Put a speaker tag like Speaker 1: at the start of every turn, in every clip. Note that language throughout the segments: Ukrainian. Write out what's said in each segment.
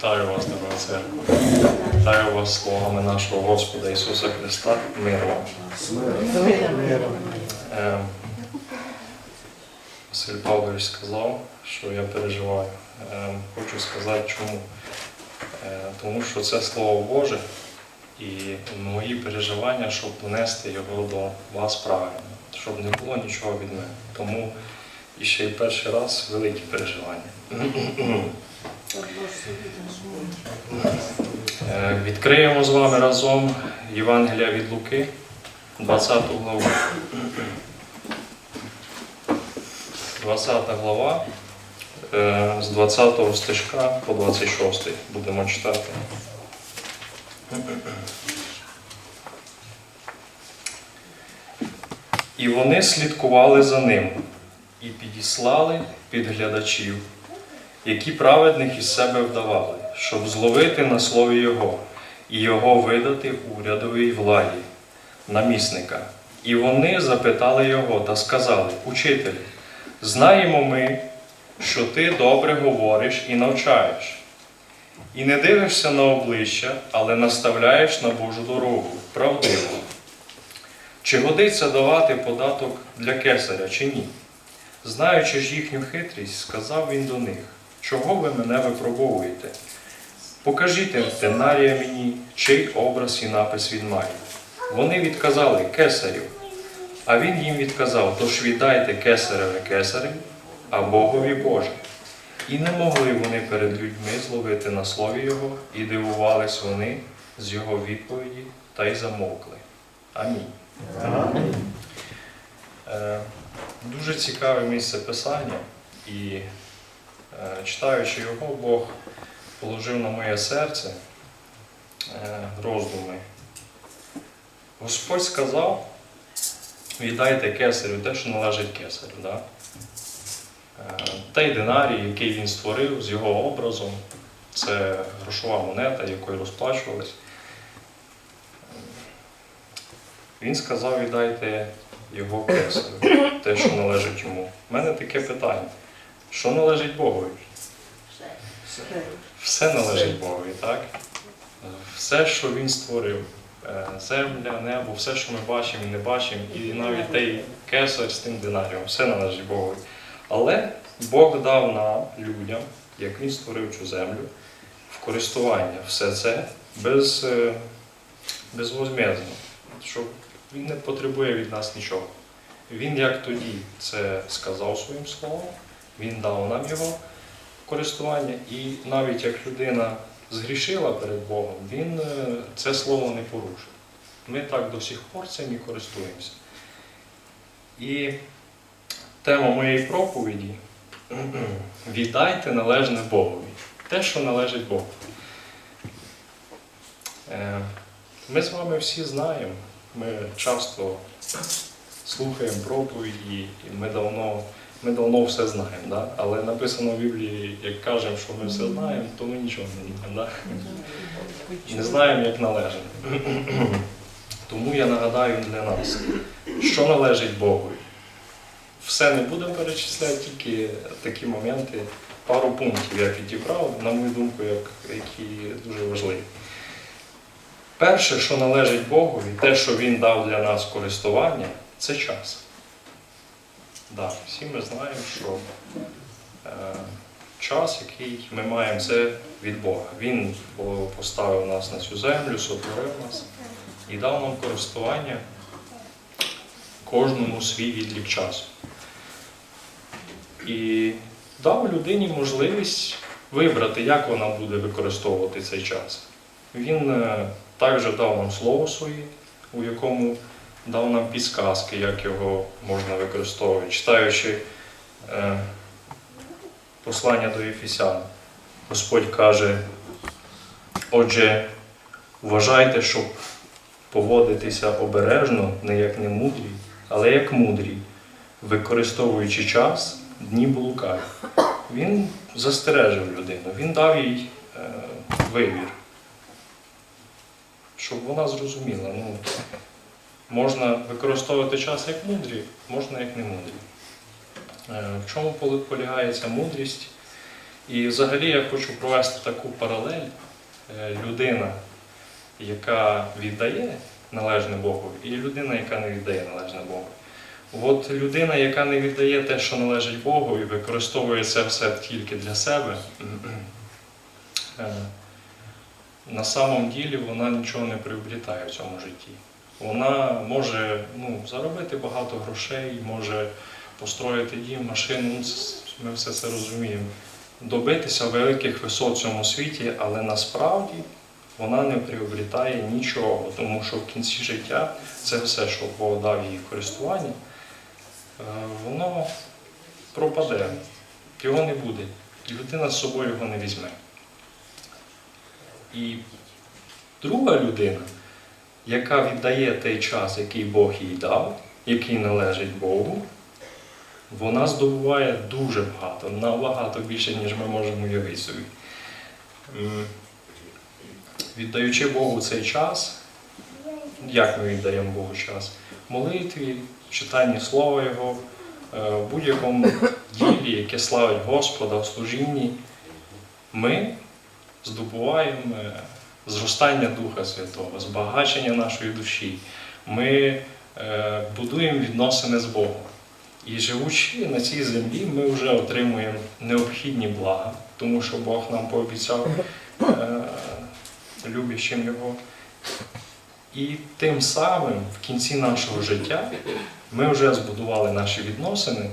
Speaker 1: Вітаю вас, дорога церква. Вітаю вас словами нашого Господа Ісуса Христа. Мир вам. Е, Василь Павлович сказав, що я переживаю. Е, Хочу сказати чому. Е, Тому що це Слово Боже і мої переживання, щоб донести його до вас правильно, щоб не було нічого від мене. Тому ще й перший раз великі переживання. Е, Відкриємо з вами разом Євангелія від Луки, 20 главу. 20 глава е, з 20 стежка по 26 будемо читати. І вони слідкували за ним і підіслали підглядачів, які праведних із себе вдавали, щоб зловити на слові Його і його видати урядовій владі, намісника. І вони запитали його та сказали: Учителю, знаємо ми, що ти добре говориш і навчаєш, і не дивишся на обличчя, але наставляєш на Божу дорогу, правдиво. Чи годиться давати податок для кесаря, чи ні? Знаючи ж їхню хитрість, сказав він до них, чого ви мене випробовуєте? Покажіть тенарія мені, чий образ і напис він має. Вони відказали кесарю, а він їм відказав, тож віддайте кесареве кесарю, а Богові Боже. І не могли вони перед людьми зловити на слові Його, і дивувались вони з його відповіді та й замовкли. Амінь. Е, Дуже цікаве місце писання, і читаючи його, Бог положив на моє серце е, роздуми. Господь сказав, віддайте кесарю те, що належить кесарю. Да? Е, Той динарій, який він створив з його образом, це грошова монета, якою розплачувались. Він сказав, віддайте його кесарю, те, що належить йому. У мене таке питання. Що належить Богові? Все належить Богові, так? Все, що він створив. Е, Земля, небо, все, що ми бачимо і не бачимо, і навіть той кесар з тим динарієм, все належить Богові. Але Бог дав нам, людям, як він створив цю землю, в користування все це без, е, що він не потребує від нас нічого. Він як тоді це сказав своїм словом, він дав нам його користування, і навіть як людина згрішила перед Богом, він е, це слово не порушив. Ми так до сих пор цим і користуємося. І тема моєї проповіді віддайте належне Богові. Те, що належить Богу. Е, Ми з вами всі знаємо, ми часто слухаємо проповіді, і ми давно, ми давно все знаємо. Да? Але написано в Біблії, як кажемо, що ми все знаємо, то ми нічого не знаємо. Да? Не знаємо, як належить. Тому я нагадаю для нас, що належить Богу. Все не будемо перечисляти, тільки такі моменти, пару пунктів я підібрав, на мою думку, як, які дуже важливі. Перше, що належить Богу, і те, що Він дав для нас користування, це час. Да, всі ми знаємо, що е, час, який ми маємо, це від Бога. Він поставив нас на цю землю, сотворив нас і дав нам користування кожному свій відлік часу. І дав людині можливість вибрати, як вона буде використовувати цей час. Він е, також дав нам слово своє, у якому дав нам підсказки, як його можна використовувати. Читаючи е, послання до Ефесян, Господь каже, отже, вважайте, щоб поводитися обережно, не як немудрі, але як мудрі, використовуючи час, дні блукають. Він застережив людину, він дав їй е, вибір щоб вона зрозуміла. Ну, можна використовувати час як мудрі, можна як не мудрі. Е, В чому полягає ця мудрість І взагалі я хочу провести таку паралель. Е, Людина, яка віддає належне Богу, і людина, яка не віддає належне Богу. От людина, яка не віддає те, що належить Богу, і використовує це все тільки для себе, е, на самом ділі вона нічого не приобретає в цьому житті. Вона може ну, заробити багато грошей, може построїти дім, машину, ну, ми все це розуміємо. Добитися великих висот в цьому світі, але насправді вона не приобретає нічого, тому що в кінці життя це все, що Бог дав їй користування, е, воно пропаде, його не буде. І людина з собою його не візьме. І друга людина, яка віддає той час, який Бог їй дав, який належить Богу, вона здобуває дуже багато, набагато більше, ніж ми можемо уявити собі. Віддаючи Богу цей час, як ми віддаємо Богу час? Молитві, читанні Слова Його, е, в будь-якому ділі, яке славить Господа в служінні, ми здобуваємо е, зростання Духа Святого, збагачення нашої душі. Ми е, будуємо відносини з Богом. І живучи на цій землі, ми вже отримуємо необхідні блага, тому що Бог нам пообіцяв е, любящим Його. І тим самим в кінці нашого життя ми вже збудували наші відносини,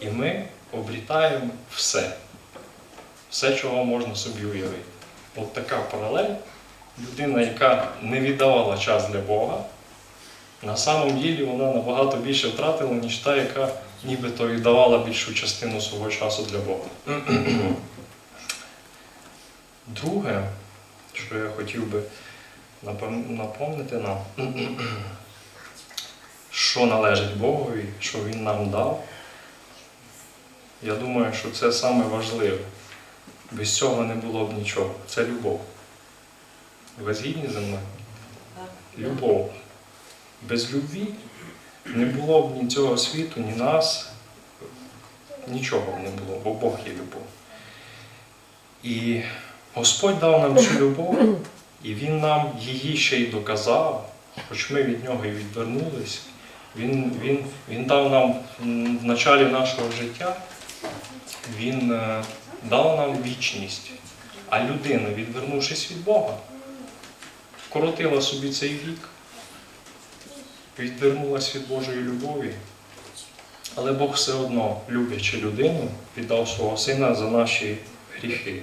Speaker 1: і ми обрітаємо все, все, чого можна собі уявити. От така паралель. Людина, яка не віддавала час для Бога, на самом ділі вона набагато більше втратила, ніж та, яка нібито віддавала більшу частину свого часу для Бога. Друге, що я хотів би напомнити нам, що належить Богові, що Він нам дав. Я думаю, що це саме важливе. Без цього не було б нічого. Це любов. Ви згідні зі мною? Любов. Без любві не було б ні цього світу, ні нас, нічого б не було, бо Бог є любов. І Господь дав нам цю любов, і Він нам її ще й доказав, хоч ми від нього і відвернулись. Він, він, він дав нам в началі нашого життя, Він дав нам вічність. А людина, відвернувшись від Бога, вкоротила собі цей вік, відвернулась від Божої любові. Але Бог все одно, люблячи людину, віддав свого сина за наші гріхи,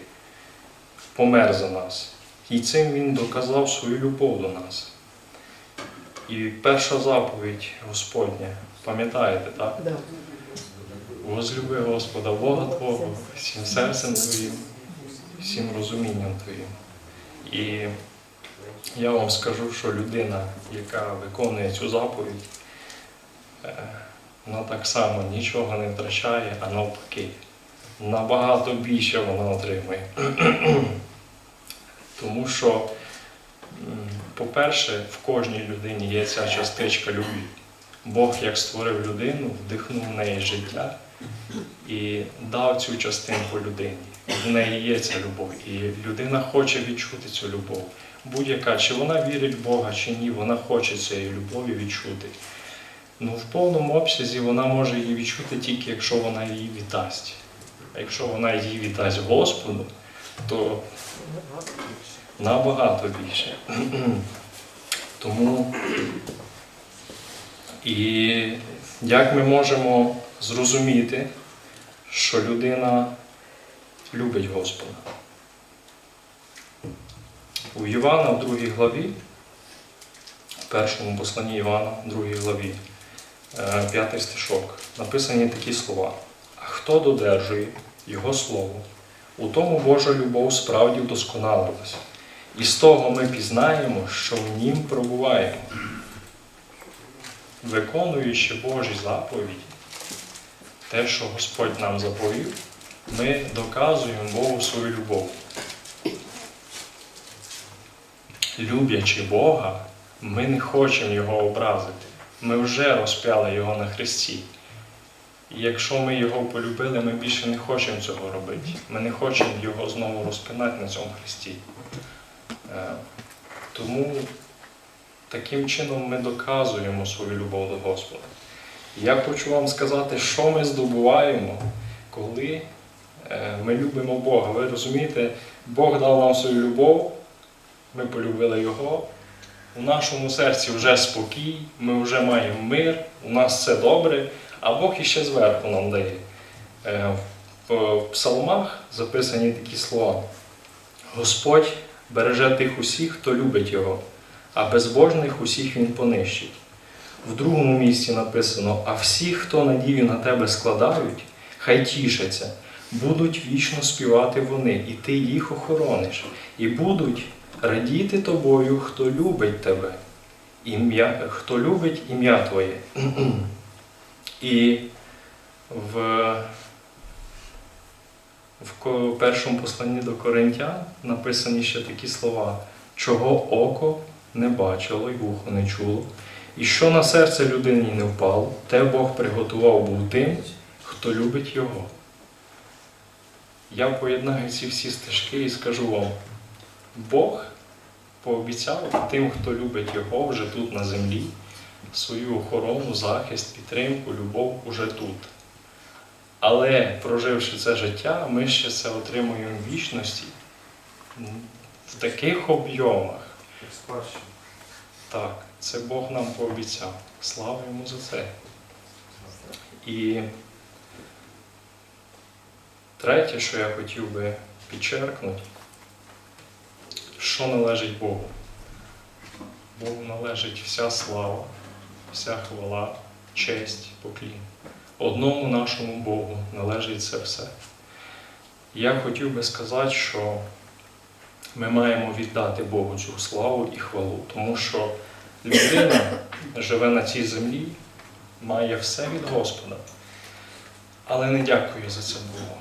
Speaker 1: помер за нас. І цим Він доказав свою любов до нас. І перша заповідь Господня, пам'ятаєте, так?
Speaker 2: Да.
Speaker 1: Возлюби Господа Бога Твого всім серцем Твоїм, всім розумінням Твоїм. І я вам скажу, що людина, яка виконує цю заповідь, е, вона так само нічого не втрачає, а навпаки, набагато більше вона отримує. Тому що, по-перше, в кожній людині є ця частичка любві. Бог як створив людину, вдихнув в неї життя і дав цю частинку людині. В неї є ця любов. І людина хоче відчути цю любов. Будь-яка, чи вона вірить в Бога, чи ні, вона хоче цієї любові відчути. Ну, в повному обсязі вона може її відчути тільки, якщо вона її віддасть. А якщо вона її віддасть Господу, то набагато більше. Тому і як ми можемо зрозуміти, що людина любить Господа? У Івана в другій главі, в першому посланні Івана, в другій главі, е, п'ятий стишок, написані такі слова. А хто додержує Його Слово, у тому Божа любов справді вдосконалилась. І з того ми пізнаємо, що в нім пробуваємо виконуючи Божі заповіді, те, що Господь нам заповів, ми доказуємо Богу свою любов. Люблячи Бога, ми не хочемо Його образити. Ми вже розп'яли Його на Христі. І якщо ми його полюбили, ми більше не хочемо цього робити. Ми не хочемо його знову розпинати на цьому хресті. Е, Тому таким чином ми доказуємо свою любов до Господа. Я хочу вам сказати, що ми здобуваємо, коли е, ми любимо Бога. Ви розумієте, Бог дав нам свою любов, ми полюбили Його. У нашому серці вже спокій, ми вже маємо мир, у нас все добре, а Бог іще зверху нам дає. Е, В псалмах записані такі слова. Господь береже тих усіх, хто любить Його, а безбожних усіх Він понищить. В другому місці написано: а всі, хто надію на тебе складають, хай тішаться, будуть вічно співати вони, і ти їх охорониш, і будуть радіти тобою, хто любить тебе, ім'я, хто любить ім'я Твоє. І в, в першому посланні до Коринтян написані ще такі слова, чого око не бачило і вухо не чуло, і що на серце людині не впало, те Бог приготував був тим, хто любить його. Я поєднаю ці всі стежки і скажу вам, Бог пообіцяв тим, хто любить його вже тут на землі, свою охорону, захист, підтримку, любов уже тут. Але проживши це життя, ми ще це отримуємо в вічності в таких об'ємах. Так, це Бог нам пообіцяв. Слава йому за це. І третє, що я хотів би підчеркнути, що належить Богу. Богу належить вся слава, вся хвала, честь, поклін. Одному нашому Богу належить це все. Я хотів би сказати, що ми маємо віддати Богу цю славу і хвалу, тому що людина живе на цій землі, має все від Господа, але не дякує за це Богу.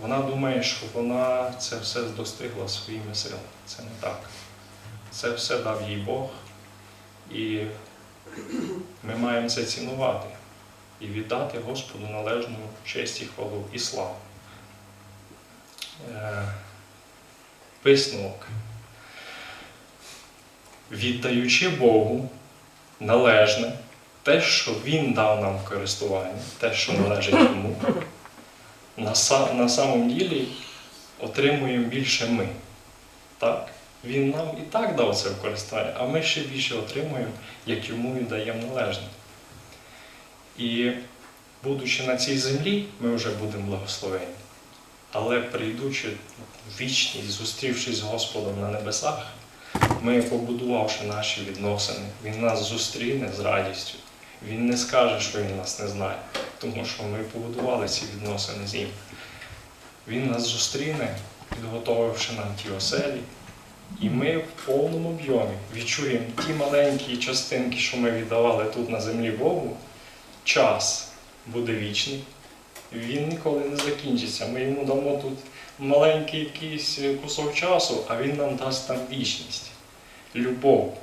Speaker 1: Вона думає, що вона це все достигла своїми силами. Це не так. Це все дав їй Бог, і ми маємо це цінувати і віддати Господу належну честь і хвалу і славу. Висновок. Віддаючи Богу належне, те, що Він дав нам користування, те, що належить йому, на, на самом ділі отримуємо більше ми. Так? Він нам і так дав це в користування, а ми ще більше отримуємо, як йому віддаємо належне. І будучи на цій землі, ми вже будемо благословені. Але прийдучи вічність, зустрівшись з Господом на небесах, ми, побудувавши наші відносини, Він нас зустріне з радістю. Він не скаже, що Він нас не знає, тому що ми побудували ці відносини з ним. Він нас зустріне, підготовивши нам ті оселі, і ми в повному об'ємі відчуємо ті маленькі частинки, що ми віддавали тут на землі Богу, час буде вічний, він ніколи не закінчиться. Ми йому дамо тут маленький якийсь кусок часу, а він нам дасть там вічність, любов.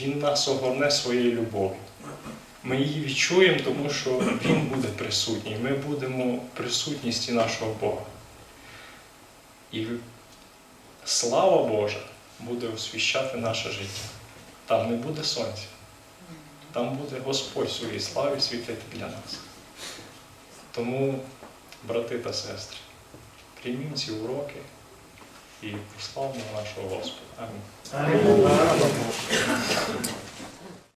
Speaker 1: Він нас огорне своєю любов'ю. Ми її відчуємо, тому що Він буде присутній. Ми будемо в присутності нашого Бога. І слава Божа буде освіщати наше життя. Там не буде сонця. Там буде Господь своїй славі світити для нас. Тому, брати та сестри, приймімо ці уроки і прославимо нашого Господа. Амінь.
Speaker 2: Амінь.